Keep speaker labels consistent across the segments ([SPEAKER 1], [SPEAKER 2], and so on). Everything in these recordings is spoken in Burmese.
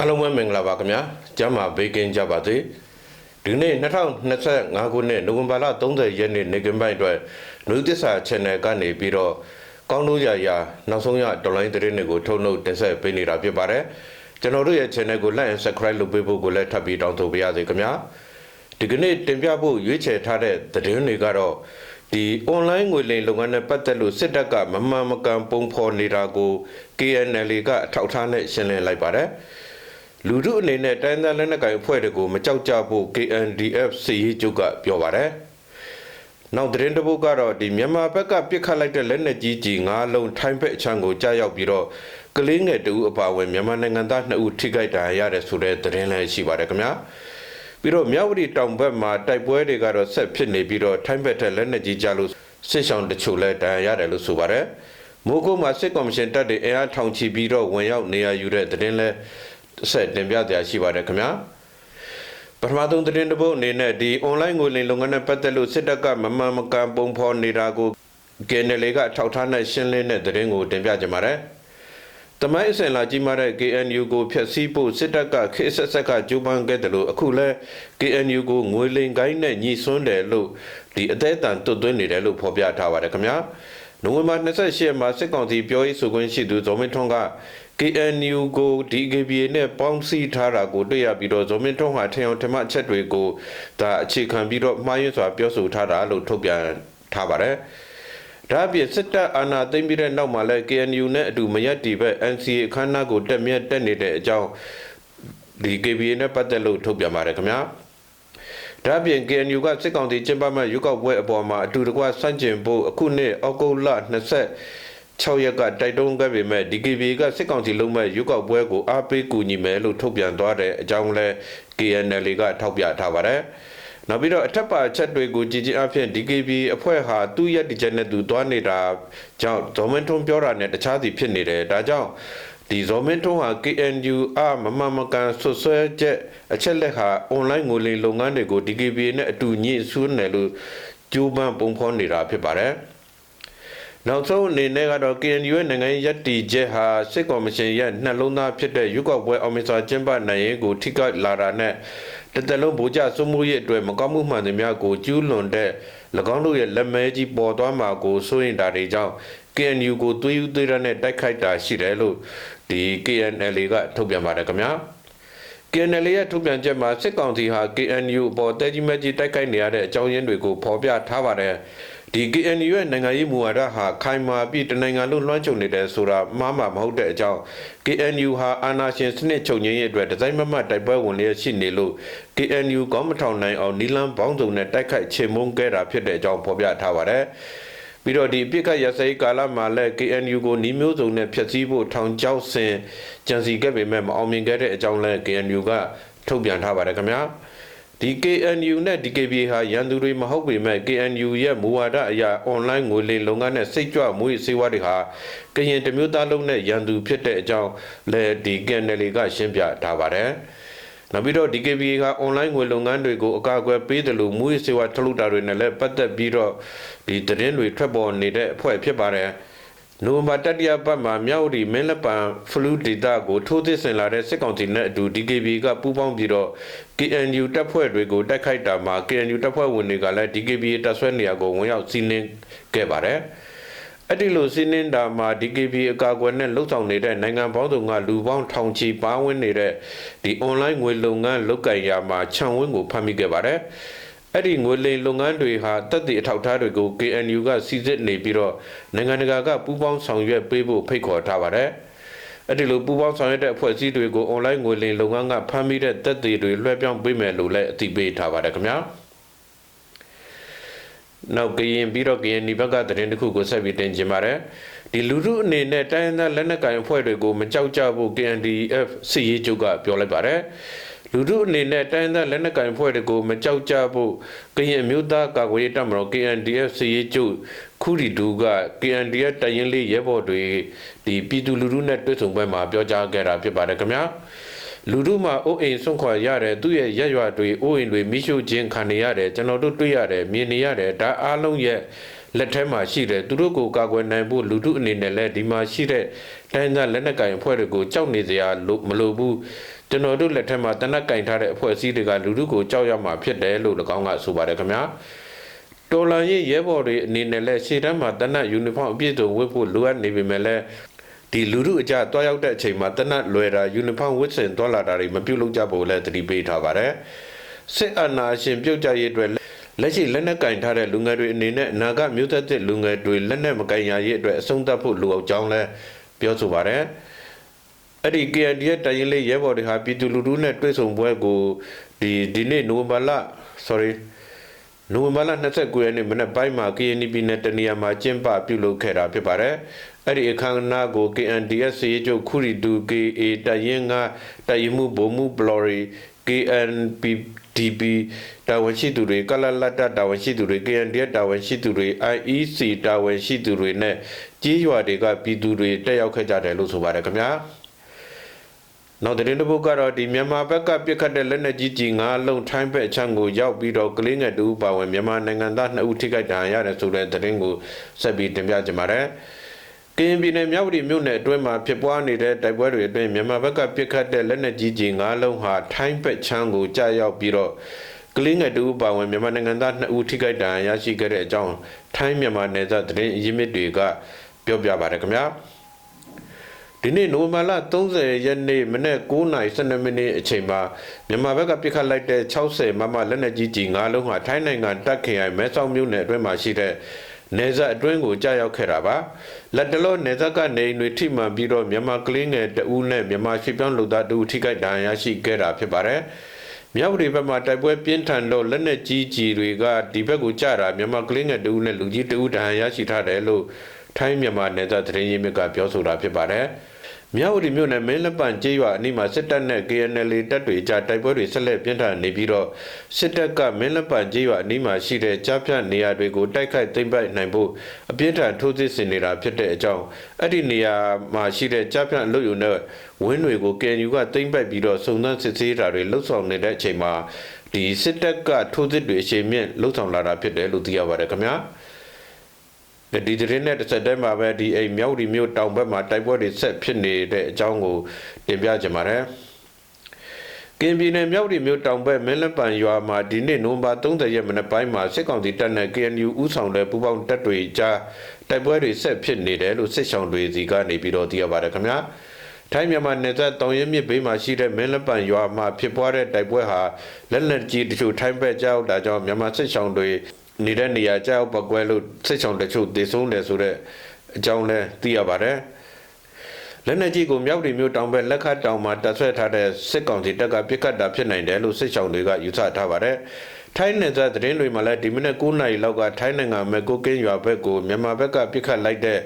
[SPEAKER 1] အားလုံးပဲမင်္ဂလာပါခင်ဗျာကျမ်းမာဘေးကင်းကြပါစေဒီနေ့2025ခုနှစ်နိုဝင်ဘာလ30ရက်နေ့နေကင်ပိုင်းအတွက်နယူးသစ္စာ channel ကနေပြီးတော့ကောင်းလို့ရရနောက်ဆုံးရဒေါ်လာသတင်းတွေကိုထုတ်နှုတ်တင်ဆက်ပေးနေတာဖြစ်ပါတယ်ကျွန်တော်တို့ရဲ့ channel ကို like and subscribe လုပ်ပေးဖို့ကိုလည်းထပ်ပြီးတောင်းဆိုပါရစေခင်ဗျာဒီကနေ့တင်ပြဖို့ရွေးချယ်ထားတဲ့သတင်းတွေကတော့ဒီ online ငွေလိမ်လုပ်ငန်းနဲ့ပတ်သက်လို့စစ်တပ်ကမမှန်မကန်ပုံဖော်နေတာကို KNL ကအထောက်ထားနဲ့ရှင်းလင်းလိုက်ပါတယ် လူထုအနေနဲ့တိုင်းသားလက်နက်ကိုင်အဖွဲ့တွေကိုမကြောက်ကြဖို့ KNDF စီရေးချုပ်ကပြောပါတယ်။နောက်သတင်းတစ်ပုဒ်ကတော့ဒီမြန်မာဘက်ကပြစ်ခတ်လိုက်တဲ့လက်နက်ကြီးကြီး၅လုံးထိုင်းဘက်အချမ်းကိုကြားရောက်ပြီးတော့ကလေးငယ်တူအပါအဝင်မြန်မာနိုင်ငံသား2ဦးထိခိုက်ဒဏ်ရာရတယ်ဆိုတဲ့သတင်းလည်းရှိပါတယ်ခင်ဗျာ။ပြီးတော့မြောက်ဝတီတောင်ဘက်မှာတိုက်ပွဲတွေကတော့ဆက်ဖြစ်နေပြီးတော့ထိုင်းဘက်ထက်လက်နက်ကြီးကြလို့စစ်ဆောင်တချို့လည်းဒဏ်ရာရတယ်လို့ဆိုပါတယ်။မိုးကုတ်မှာစစ်ကော်မရှင်တပ်တွေအင်အားထောင်ချီပြီးတော့ဝင်ရောက်နေရယူတဲ့သတင်းလဲ ဆက်တင်ပြတရားရှိပါတယ်ခင်ဗျာပထမဆုံးသတင်းတစ်ပုဒ်အနေနဲ့ဒီ online ငွေလိမ်လုပ်ငန်းနဲ့ပတ်သက်လို့စစ်တပ်ကမမှန်မကန်ပုံဖော်နေတာကို KNL ကထောက်ထားနဲ့ရှင်းလင်းတဲ့သတင်းကိုတင်ပြကြပါမယ်တမိုင်းအစင်လာကြီးမားတဲ့ KNU ကိုဖျက်ဆီးဖို့စစ်တပ်ကခေတ်ဆက်ဆက်ကကြိုးပမ်းခဲ့တယ်လို့အခုလဲ KNU ကိုငွေလိမ်ကိုင်းနဲ့ညီဆွန်းတယ်လို့ဒီအသေးအတန်တွတ်သွင်းနေတယ်လို့ဖော်ပြထားပါတယ်ခင်ဗျာနိုဝင်ဘာ28ရက်မှာစစ်ကောင်စီပြောရေးဆိုခွင့်ရှိသူဇော်မင်းထွန်းက KNU ကို DKBA နဲ့ပေါင်းစည်းထားတာကိုတွေ့ရပြီးတော့ဇော်မင်းထွန်းဟာထင်အောင်ထမအချက်တွေကိုဒါအခြေခံပြီးတော့မှားယွင်းစွာပြောဆိုထားတာလို့ထုတ်ပြန်ထားပါတယ်။ဒါအပြင်စစ်တပ်အာဏာသိမ်းပြီးတဲ့နောက်မှာလည်း KNU နဲ့အတူမရက်တီဘက် NCA အခမ်းအနားကိုတက်မြတ်တက်နေတဲ့အကြောင်းဒီ KBA နဲ့ပတ်သက်လို့ထုတ်ပြန်ပါတယ်ခင်ဗျာ။ဒါပြင် KNU ကစစ်ကောင်စီကျင်းပမဲ့ရွေးကောက်ပွဲအပေါ်မှာအတူတကွဆန့်ကျင်ဖို့အခုနှစ်အောက်တိုဘာလ20 6ရက်ကတိုက်တွန်းခဲ့ပေမဲ့ DKB ကစစ်ကောင်စီလုံးမဲ့ရွေးကောက်ပွဲကိုအားပေးကူညီမယ်လို့ထုတ်ပြန်သွားတဲ့အကြောင်းလဲ KNL ကထောက်ပြထားပါတယ်။နောက်ပြီးတော့အထက်ပါချက်တွေကိုကြည်ကြည်အဖြစ် DKB အဖွဲ့ဟာသူ့ရက်ဒီချက်နဲ့သူသွားနေတာကြောင့်ဒေါ်မန်ထွန်းပြောတာနဲ့တခြားစီဖြစ်နေတယ်။ဒါကြောင့်ဒီဇော်မင်းထွန်းဟာ KNU အမမမကန်ဆွဆွဲချက်အချက်လက်ဟာ online ငွေလိမ်လုပ်ငန်းတွေကို DKB နဲ့အတူညှိစွန်းတယ်လို့ကြိုးပမ်းပုံဖော်နေတာဖြစ်ပါတယ်။ နောက်ဆုံးအနေနဲ့ကတော့ KNU ရဲ့နိုင်ငံရေးရည်တည်ချက်ဟာစစ်ကော်မရှင်ရဲ့နှလုံးသားဖြစ်တဲ့ရွေးကောက်ပွဲအောင်မြင်စွာကျင်းပနိုင်ရေးကိုထိခိုက်လာတာနဲ့တတလုံးဗိုလ်ကျစွမှုရဲ့အတွက်မကောင်းမှုမှန်သမျှကိုကျူးလွန်တဲ့၎င်းတို့ရဲ့လက်မဲကြီးပေါ်သွားမှာကိုစိုးရင်တာတွေကြောင့် KNU ကိုသွေးယူသွေးရနဲ့တိုက်ခိုက်တာရှိတယ်လို့ဒီ KNL ကထုတ်ပြန်ပါတယ်ခင်ဗျာ KNL ရဲ့ထုတ်ပြန်ချက်မှာစစ်ကောင်စီဟာ KNU အပေါ်တဲကြီးမဲကြီးတိုက်ခိုက်နေရတဲ့အကြောင်းရင်းတွေကိုဖော်ပြထားပါတယ် ဒီ KNU ရဲ့နိုင်ငံရေးမူဝါဒဟာခိုင်မာပြီးတနိုင်ငံလုံးလွှမ်းခြုံနေတယ်ဆိုတာမှားမှာမဟုတ်တဲ့အကြောင်း KNU ဟာအာဏာရှင်စနစ်ချုပ်ငြိမ်းရေးအတွက်ဒီဇိုင်းမမတ်တိုက်ပွဲဝင်လျက်ရှိနေလို့ KNU ကောင်းမထောင်နိုင်အောင်နီလန်းပေါင်းစုံနဲ့တိုက်ခိုက်ချေမှုန်းခဲ့တာဖြစ်တဲ့အကြောင်းဖော်ပြထားပါတယ်ပြီးတော့ဒီပြစ်ခတ်ရစဲကာလမှာလည်း KNU ကိုနှီးမျိုးစုံနဲ့ဖျက်ဆီးဖို့ထောင်ချောက်ဆင်ကြံစီခဲ့ပေမဲ့မအောင်မြင်ခဲ့တဲ့အကြောင်းလည်း KNU ကထုတ်ပြန်ထားပါတယ်ခင်ဗျာ ဒီ KNU နဲ့ DKB ဟာရန်သူတွေမဟုတ်ပေမဲ့ KNU ရဲ့မူဝါဒအရာ online ငွေလိမ်လုပ်ငန်းနဲ့စိတ်ကြွမွေးစေဝါတွေဟာကရင်တမျိုးသားလုံးနဲ့ရန်သူဖြစ်တဲ့အကြောင်းလည်းဒီ KNL ကရှင်းပြထားပါတယ်။နောက်ပြီးတော့ DKB က online ငွေလုပ်ငန်းတွေကိုအကာအကွယ်ပေးတယ်လို့မူးယစ်စေဝါထုတ်လုပ်တာတွေနဲ့လည်းပတ်သက်ပြီးတော့ဒီသတင်းတွေထွက်ပေါ်နေတဲ့အဖွဲ့ဖြစ်ပါတယ်။ နိုဝင်ဘာတတိယပတ်မှာမြောက်ရီမင်းလက်ပံဖလူဒေတာကိုထိုးသစ်ဆင်လာတဲ့စစ်ကောင်စီနဲ့အတူ DKB ကပူးပေါင်းပြီးတော့ KNU တပ်ဖွဲ့တွေကိုတိုက်ခိုက်တာမှာ KNU တပ်ဖွဲ့ဝင်တွေကလည်း DKB တပ်ဆွဲနေရာကိုဝင်ရောက်စီးနင်းခဲ့ပါတယ်။အဲ့ဒီလိုစီးနင်းတာမှာ DKB အကာအကွယ်နဲ့လှုပ်ဆောင်နေတဲ့နိုင်ငံပေါင်းစုံကလူပေါင်းထောင်ချီပါဝင်နေတဲ့ဒီ online ငွေလုပ်ငန်းလုပ်ကိုင်ရာမှာခြံဝင်းကိုဖမ်းမိခဲ့ပါတယ်။ အဲ့ဒီငွေလိမ်လုပ်ငန်းတွေဟာတက်သည့်အထောက်အထားတွေကို KNU ကစီစစ်နေပြီးတော့နိုင်ငံတကာကပူးပေါင်းဆောင်ရွက်ပေးဖို့ဖိတ်ခေါ်ထားပါတယ်။အဲ့ဒီလိုပူးပေါင်းဆောင်ရွက်တဲ့အဖွဲ့အစည်းတွေကို online ငွေလိမ်လုပ်ငန်းကဖမ်းမိတဲ့တက်သေးတွေလွှဲပြောင်းပေးမယ်လို့လည်းအသိပေးထားပါတယ်ခင်ဗျာ။နောက်ကရင်ပြီးတော့ကရင်ဒီဘက်ကသတင်းတစ်ခုကိုဆက်ပြီးတင်ကြပါမယ်။ ဒီလူထုအနေနဲ့တိုင်းဒေသလက်နက်ကိုင်အဖွဲ့တွေကိုမကြောက်ကြဖို့ KNDF စီရေးချုပ်ကပြောလိုက်ပါတယ်။လူထုအနေနဲ့တိုင်းသားလက်နက်ကိုင်ဖွဲ့တွေကိုမကြောက်ကြဖို့ကရင်မျိုးသားကာကွယ်ရေးတပ်မတော် KNDF စီရေးချုပ်ခုရီဒူက KNDF တရင်လေးရဲဘော်တွေဒီပြည်သူလူထုနဲ့တွေ့ဆုံပွဲမှာပြောကြားခဲ့တာဖြစ်ပါတယ်ခင်ဗျာ လူထုမှာအိုးအိမ်ဆွန့်ခွာရတယ်သူ့ရဲ့ရက်ရွာတွေအိုးအိမ်တွေမိရှုခြင်းခံနေရတယ်ကျွန်တော်တို့တွေ့ရတယ်မြင်နေရတယ်ဒါအားလုံးရဲ့လက်ထဲမှာရှိတယ်သူတို့ကိုကာကွယ်နိုင်ဖို့လူထုအနေနဲ့လည်းဒီမှာရှိတဲ့တိုင်းသားလက်နက်ကိုင်အဖွဲ့တွေကိုကြောက်နေစရာမလိုဘူးကျွန်တော်တို့လက်ထက်မှာတနက်ကင်ထားတဲ့အဖွဲ့အစည်းတွေကလူထုကိုကြောက်ရမှာဖြစ်တယ်လို့၎င်းကဆိုပါတယ်ခင်ဗျာတော်လန်ရေးရဲဘော်တွေအနေနဲ့လည်းရှေ့တန်းမှာတနက်ယူနီဖောင်းအပြည့်စုံဝတ်ဖို့လိုအပ်နေပေမဲ့လည်း ဒီလူထုအကြတွားရောက်တဲ့အချိန်မှာတနက်လွယ်တာယူနီဖောင်းဝတ်ဆင်သွားလာတာတွေမပြုတ်လို့ကြဖို့လည်းတတိပေးထားပါတယ်စစ်အာဏာရှင်ပြုတ်ကြရေးအတွက်လက်ရှိလက်နက်ကင်ထားတဲ့လူငယ်တွေအနေနဲ့အနာဂတ်မျိုးသက်တဲ့လူငယ်တွေလက်နက်မကင်ရရေးအတွက်အဆုံးသတ်ဖို့လိုအောင်ကြောင်းလဲပြောဆိုပါတယ်အဲ့ဒီ KNDF တိုင်ရင်လေးရဲဘော်တွေဟာပြည်သူလူထုနဲ့တွေ့ဆုံပွဲကိုဒီဒီနေ့နိုဝင်ဘာလ sorry နိုဝင်ဘာလ29ရက်နေ့မနက်ပိုင်းမှာ KNP နဲ့တနေရာမှာကျင်းပပြုလုပ်ခဲ့တာဖြစ်ပါတယ်။ အဲ့ဒီအခမ်းအနားကို KNDS ရေးချုပ်ခုရီတူ KA တရင်ကတရင်မှုဘုံမှုဘလော်ရီ KNPDP တာဝန်ရှိသူတွေကလလတ်တတာဝန်ရှိသူတွေ KNDF တာဝန်ရှိသူတွေ IEC တာဝန်ရှိသူတွေနဲ့ကြီးရွာတွေကပြည်သူတွေတက်ရောက်ခဲ့ကြတယ်လို့ဆိုပါတယ်ခင်ဗျာ။နောက်တဲ့တစ်ပုတ်ကတော့ဒီမြန်မာဘက်ကပြစ်ခတ်တဲ့လက်နက်ကြီးကြီးငါးလုံးထိုင်းဘက်အချမ်းကိုရောက်ပြီးတော့ကလေးငယ်တူပါဝင်မြန်မာနိုင်ငံသား2ဦးထိခိုက်ဒဏ်ရာရတယ်ဆိုတဲ့သတင်းကိုဆက်ပြီးတင်ပြကြပါမယ်။ ကရင်ပြည်နယ်မြောက်ပြည်မြို့နယ်အတွင်းမှာဖြစ်ပွားနေတဲ့တိုက်ပွဲတွေအတွင်းမြန်မာဘက်ကပြစ်ခတ်တဲ့လက်နက်ကြီးကြီးငါးလုံးဟာထိုင်းဘက်ချမ်းကိုကြားရောက်ပြီးတော့ကလေးငယ်တူပါဝင်မြန်မာနိုင်ငံသား2ဦးထိခိုက်ဒဏ်ရာရရှိခဲ့တဲ့အကြောင်းထိုင်းမြန်မာနယ်စပ်သတင်းအရင်းမြစ်တွေကပြောပြပါရခင်ဗျာ။ဒီနေ့နိုဝင်ဘာလ30ရက်နေ့မနေ့9:12မိနစ်အချိန်မှာမြန်မာဘက်ကပြစ်ခတ်လိုက်တဲ့60မမလက်နက်ကြီးကြီး၅လုံးဟာထိုင်းနိုင်ငံတက်ခရိုင်မဲဆောက်မြို့နယ်အတွင်းမှာရှိတဲ့ နေဇက်အတွင်းကိုကြာရောက်ခဲ့တာပါလက်တလို့နေဇက်ကနေအိမ်တွေထိမှန်ပြီးတော့မြန်မာကလေးငယ်တဦးနဲ့မြန်မာရွှေပြောင်းလူသားတဦးထိခိုက်ဒဏ်ရာရရှိခဲ့တာဖြစ်ပါတယ်မြောက်ပြည်ဘက်မှာတိုက်ပွဲပြင်းထန်တော့လက်နက်ကြီးကြီးတွေကဒီဘက်ကိုကြာတာမြန်မာကလေးငယ်တဦးနဲ့လူကြီးတဦးဒဏ်ရာရရှိထားတယ်လို့ထိုင်းမြန်မာနယ်စပ်သတင်းရင်းမြစ်ကပြောဆိုတာဖြစ်ပါတယ်။ မြောက်ဝတီမြို့နယ်မင်းလက်ပံကျေးရွာအနီးမှာစစ်တပ်နဲ့ KNL တပ်တွေကြားတိုက်ပွဲတွေဆက်လက်ပြင်းထန်နေပြီးတော့စစ်တပ်ကမင်းလက်ပံကျေးရွာအနီးမှာရှိတဲ့ကြားဖြတ်နေရာတွေကိုတိုက်ခိုက်သိမ်းပိုက်နိုင်ဖို့အပြင်းထန်ထိုးစစ်ဆင်နေတာဖြစ်တဲ့အကြောင်းအဲ့ဒီနေရာမှာရှိတဲ့ကြားဖြတ်အလို့ယူနဲ့ဝင်းတွေကို KNU ကသိမ်းပိုက်ပြီးတော့စုံစမ်းစစ်ဆေးတာတွေလှုပ်ဆောင်နေတဲ့အချိန်မှာဒီစစ်တပ်ကထိုးစစ်တွေအချိန်မြင့်လှုပ်ဆောင်လာတာဖြစ်တယ်လို့သိရပါတယ်ခင်ဗျာ။ ဒီသတင်းနဲ့တစ်ဆက်တည်းမှာပဲဒီအိမ်မြောက်ဒီမြို့တောင်ဘက်မှာတိုက်ပွဲတွေဆက်ဖြစ်နေတဲ့အကြောင်းကိုတင်ပြကြပါမယ်။ကင်ပြည်နယ်မြောက်ဒီမြို့တောင်ဘက်မင်းလက်ပံရွာမှာဒီနေ့နိုဝင်ဘာ30ရက်မနက်ပိုင်းမှာစစ်ကောင်စီတပ်နဲ့ KNU ဥဆောင်တဲ့ပူးပေါင်းတပ်တွေကြားတိုက်ပွဲတွေဆက်ဖြစ်နေတယ်လို့စစ်ဆောင်တွေစီကနေပြီးတော့သိရပါတယ်ခင်ဗျာ။ထိုင်းမြန်မာနယ်စပ်တောင်ရမြစ်ဘေးမှာရှိတဲ့မင်းလက်ပံရွာမှာဖြစ်ပွားတဲ့တိုက်ပွဲဟာလက်လက်ကြီးတချို့ထိုင်းဘက်ကြောက်တာကြောင့်မြန်မာစစ်ဆောင်တွေ နေတဲ့နေရာကြောက်ပကွဲလို့စစ်ဆောင်တချို့တည်ဆုံးတယ်ဆိုတဲ့အကြောင်းလဲသိရပါတယ်လက်နက်ကြီးကိုမြောက်တီမျိုးတောင်ဘက်လက်ခတ်တောင်မှာတပ်ဆွဲထားတဲ့စစ်ကောင်စီတပ်ကပစ်ခတ်တာဖြစ်နိုင်တယ်လို့စစ်ဆောင်တွေကယူဆထားပါတယ်ထိုင်းနယ်စပ်သတင်းတွေမှာလည်းဒီမိနစ်9နာရီလောက်ကထိုင်းနိုင်ငံမဲကိုကင်းရွာဘက်ကိုမြန်မာဘက်ကပစ်ခတ်လိုက်တဲ့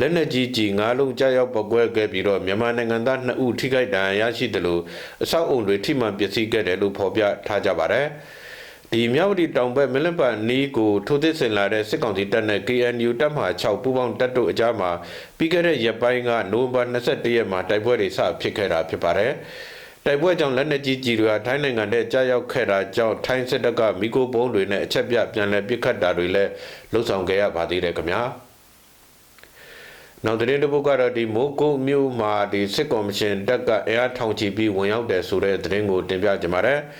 [SPEAKER 1] လက်နက်ကြီးကြီး၅လုံးကြားရောက်ပကွဲခဲ့ပြီးတော့မြန်မာနိုင်ငံသား2ဦးထိခိုက်ဒဏ်ရာရရှိတယ်လို့အဆောက်အုံတွေထိမှန်ပျက်စီးခဲ့တယ်လို့ဖော်ပြထားကြပါတယ်။ ဒီမြောက်ဒီတောင်ဘက်မလပနီးကိုထိုးသစ်ဆင်လာတဲ့စစ်ကောင်စီတပ်နဲ့ KNU တပ်မှ6ပူးပေါင်းတပ်တို့အကြားမှာပြီးခဲ့တဲ့ရက်ပိုင်းကနိုဝင်ဘာ21ရက်မှာတိုက်ပွဲတွေစဖြစ်ခဲ့တာဖြစ်ပါတယ်။တိုက်ပွဲကြောင့်လက်နက်ကြီးကြီးတွေကထိုင်းနိုင်ငံထဲကြားရောက်ခဲ့တာကြောင့်ထိုင်းစစ်တပ်ကမိโกဘုံတွေနဲ့အချက်ပြပြန်လည်ပစ်ခတ်တာတွေလည်းလှုပ်ဆောင်ခဲ့ရပါသေးတယ်ခင်ဗျာ။နောက်တဲ့တစ်ပုတ်ကတော့ဒီမိုးကုတ်မြို့မှာဒီစစ်ကော်မရှင်တပ်ကအင်အားထောင်ချီပြီးဝင်ရောက်တယ်ဆိုတဲ့သတင်းကိုတင်ပြကြပါမယ်။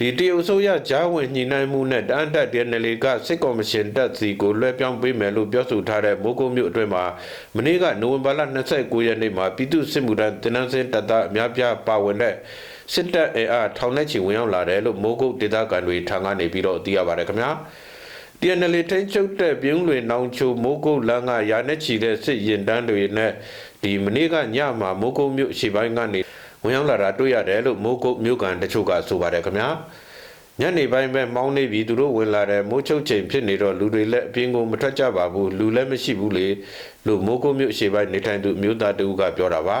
[SPEAKER 1] ဒီတရုတ်ဆိုရဂျားဝင်ညှိနှိုင်းမှုနဲ့တန်တက်တဲ့နယ်လီကစစ်ကော်မရှင်တပ်စီကိုလွှဲပြောင်းပေးမယ်လို့ပြောဆိုထားတဲ့မိုးကုတ်မြို့အတွင်းမှာမနေ့ကနိုဝင်ဘာလ29ရက်နေ့မှာပြည်သူ့စစ်မှုထမ်းတင်နန်းစင်တပ်သားအများပြားပါဝင်တဲ့စစ်တပ်အင်အားထောင်နဲ့ချီဝင်ရောက်လာတယ်လို့မိုးကုတ်ဒေသခံတွေထံကနေပြီးတော့သိရပါတယ်ခင်ဗျာ TNL ထိန်းချုပ်တဲ့ပြုံးလွင်နောင်ချိုမိုးကုတ်လမ်းကရာနဲ့ချီတဲ့စစ်ရင်တန်းတွေနဲ့ဒီမနေ့ကညမှာမိုးကုတ်မြို့ရှေ့ပိုင်းကနေ ဝင်ရောက်လာတာတွေ့ရတယ်လို့မိုးကုတ်မြို့ကန်တချို့ကဆိုပါတယ်ခင်ဗျာညနေပိုင်းပဲမောင်းနေပြီသူတို့ဝင်လာတယ်မိုးချုပ်ချိန်ဖြစ်နေတော့လူတွေလည်းအပြင်ကိုမထွက်ကြပါဘူးလူလည်းမရှိဘူးလေလို့မိုးကုတ်မြို့ရှေ့ပိုင်းနေထိုင်သူမြို့သားတဦးကပြောတာပါ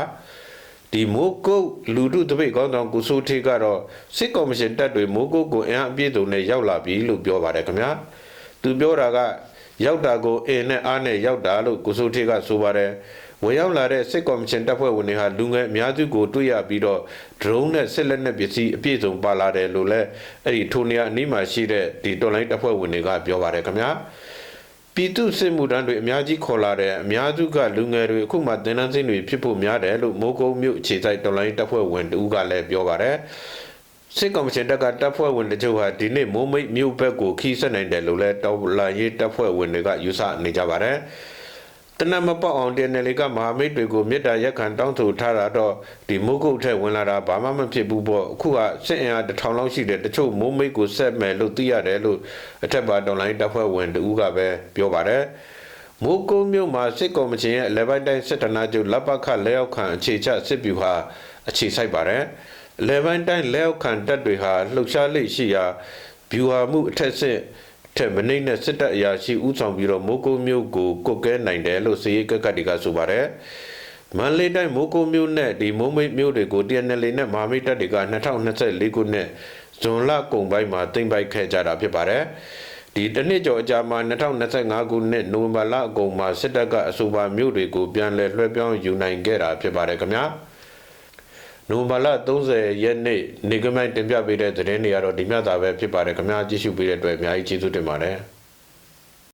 [SPEAKER 1] ဒီမိုးကုတ်လူထုတပိတ်ကောင်းဆောင်ကုဆိုးထေးကတော့စစ်ကော်မရှင်တပ်တွေမိုးကုတ်ကိုအင်အားအပြည့်စုံနဲ့ရောက်လာပြီလို့ပြောပါတယ်ခင်ဗျာသူပြောတာကရောက်တာကိုအင်းနဲ့အားနဲ့ရောက်တာလို့ကုဆိုးထေးကဆိုပါတယ် ဝင်ရောက်လာတဲ့စစ်ကော်မရှင်တပ်ဖွဲ့ဝင်တွေဟာလူငယ်အများစုကိုတွေ့ရပြီးတော့ drone နဲ့စစ်လက်နက်ပစ္စည်းအပြည့်စုံပါလာတယ်လို့လည်းအဲ့ဒီထိုနေရာအနီးမှာရှိတဲ့ဒီတော်လိုင်းတပ်ဖွဲ့ဝင်တွေကပြောပါတယ်ခင်ဗျာပပြည်သူစစ်မှုထမ်းတွေအများကြီးခေါ်လာတဲ့အများစုကလူငယ်တွေအခုမှတင်နန်းစင်းတွေဖြစ်ဖို့များတယ်လို့မိုးကုတ်မြို့အခြေစိုက်တော်လိုင်းတပ်ဖွဲ့ဝင်တူကလည်းပြောပါတယ်စစ်ကောင်စီတပ်ကတပ်ဖွဲ့ဝင်တချို့ဟာဒီနေ့မိုးမိတ်မြို့ဘက်ကိုခီးဆက်နိုင်တယ်လို့လည်းတော်လာရေးတပ်ဖွဲ့ဝင်တွေကယူဆနေကြပါတယ် တနမပေါအောင်တင်နယ်လေးကမဟာမိတ်တွေကိုမေတ္တာရက်ခံတောင်းဆိုထားတာတော့ဒီမိုးကုတ်ထက်ဝင်လာတာဘာမှမဖြစ်ဘူးပေါ့အခုကစစ်အင်အားတစ်ထောင်လောက်ရှိတယ်တချို့မိုးမိတ်ကိုဆက်မယ်လို့သိရတယ်လို့အထက်ပါတော်လိုင်းတပ်ဖွဲ့ဝင်တူကပဲပြောပါတယ်မိုးကုတ်မြို့မှာစစ်ကော်မရှင်ရဲ့အလဲပိုင်းတိုင်းစစ်ဌာနချုပ်လက်ပတ်ခလက်အောက်ခံအခြေချစစ်ဗျူဟာအခြေဆိုင်ပါတယ်အလဲပိုင်းတိုင်းလက်အောက်ခံတပ်တွေဟာလှုပ်ရှားလိရှိရာဗျူဟာမှုအထက်စစ် ထက်မနှိမ့်တဲ့စစ်တပ်အရာရှိဦးဆောင်ပြီးတော့မိုးကုတ်မြို့ကိုကုတ်ကဲနိုင်တယ်လို့စီရေးကက်ကတ်တွေကဆိုပါတယ်မန္တလေးတိုင်းမိုးကုတ်မြို့နဲ့ဒီမိုးမိတ်မြို့တွေကို TNL နဲ့မဟာမိတ်တပ်တွေက2024ခုနှစ်ဇွန်လကုန်ပိုင်းမှာတင်ပိုက်ခဲ့ကြတာဖြစ်ပါတယ်။ဒီတစ်နှစ်ကျော်အကြာမှာ2025ခုနှစ်နိုဝင်ဘာလအကုန်မှာစစ်တပ်ကအဆိုပါမြို့တွေကိုပြန်လည်လွှဲပြောင်းယူနိုင်ခဲ့တာဖြစ်ပါတယ်ခင်ဗျာ။ နိုဝင်ဘာလ30ရက်နေ့နေကမိုင်တင်ပြပေးတဲ့သတင်းတွေကတော့ဒီမြတ်တာပဲဖြစ်ပါတယ်ခင်ဗျာကြည့်ရှုပေးတဲ့အတွက်အများကြီးကျေးဇူးတင်ပါတယ်။